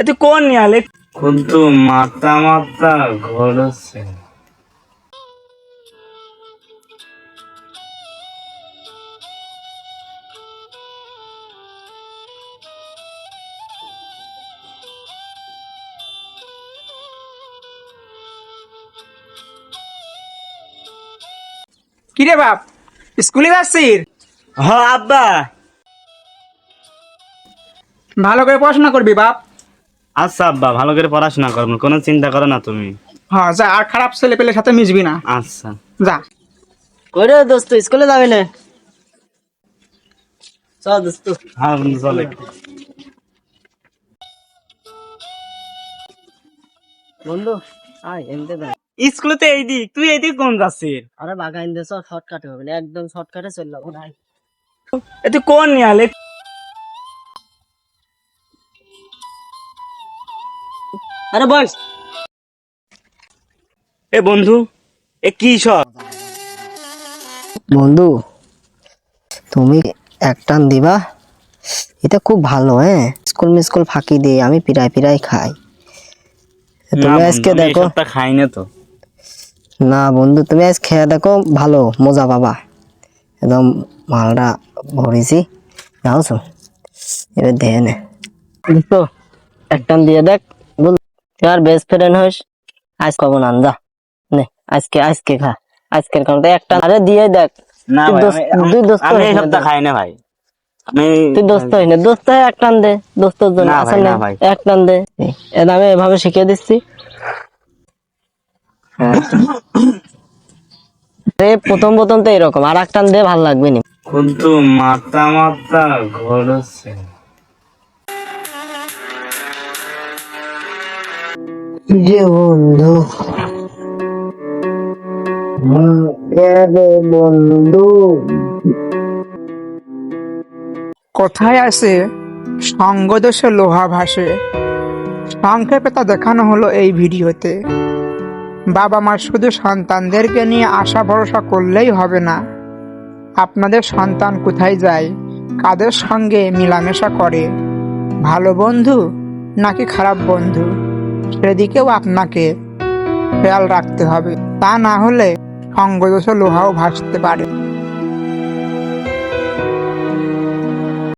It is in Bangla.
এতে কোন নিয়ালে? কিন্তু মাথা মাথা ঘোরছে কিরে বাপ স্কুলে যাচ্ছিস? হ আব্বা। ভালো করে পড়াশোনা করবি বাপ। আচ্ছা আব্বা ভালো করে পড়াশোনা করব কোনো চিন্তা করো না তুমি। হ্যাঁ যা আর খারাপ ছেলে পেলের সাথে মিশবি না। আচ্ছা। যা। কইরে দোস্ত স্কুলে যাবি না? চল দোস্ত। হ্যাঁ বন্ধু চলে বন্ধু আয় এমতে দেখ স্কুলে তো এইদিক তুই এইদিক কোন যাচ্ছিস? আরে বাগা ইন্দে চল শর্টকাটে হবে না একদম শর্টকাটে চল যাব কোন নিয়ালে? আরে বস। এ বন্ধু এ কি সব? বন্ধু তুমি একটান দিবা? এটা খুব ভালো হ্যাঁ? স্কুল মিস্কুল ফাঁকি দিয়ে আমি পিরাই পিরাই খাই। তুমি আজকে দেখো খাই না তো। না বন্ধু তুমি আজ খেয়ে দেখো ভালো মজা পাবা। একদম মালটা ভরেছি যাওছো এবার দেখে নে। তো একটান দিয়ে দেখ। তুই আর বেস্ট ফ্রেন্ড হইস আজ কব না যা নে আজকে আজকে খা। আজকের কারণে একটা আরে দিয়ে দেখ। না তুই ভাই, দোস্ত- আমি- দোস্ত আমি হইস এই সপ্তাহ খাই না ভাই। আমি তুই দোস্ত হই না? দোস্ত হয়ে এক টান দে। দোস্তর জন্য না আছে না। এক টান দে। এটা আমি এভাবে শিখিয়ে দিচ্ছি। হ্যাঁ। আরে প্রথম প্রথম তো এরকম আর এক টান দে ভালো লাগবে নি। কিন্তু মাথা মাথা ঘোরছে যে বন্ধু। বন্ধু। কোথায় আছে সঙ্গদোষে লোহা ভাসে? সংক্ষেপে তা দেখানো হলো এই ভিডিওতে। বাবা মা শুধু সন্তানদেরকে নিয়ে আশা ভরসা করলেই হবে না। আপনাদের সন্তান কোথায় যায়? কাদের সঙ্গে মেলামেশা করে? ভালো বন্ধু নাকি খারাপ বন্ধু? সেদিকেও আপনাকে খেয়াল রাখতে হবে। তা না হলে সঙ্গদোষে লোহাও ভাসতে পারে।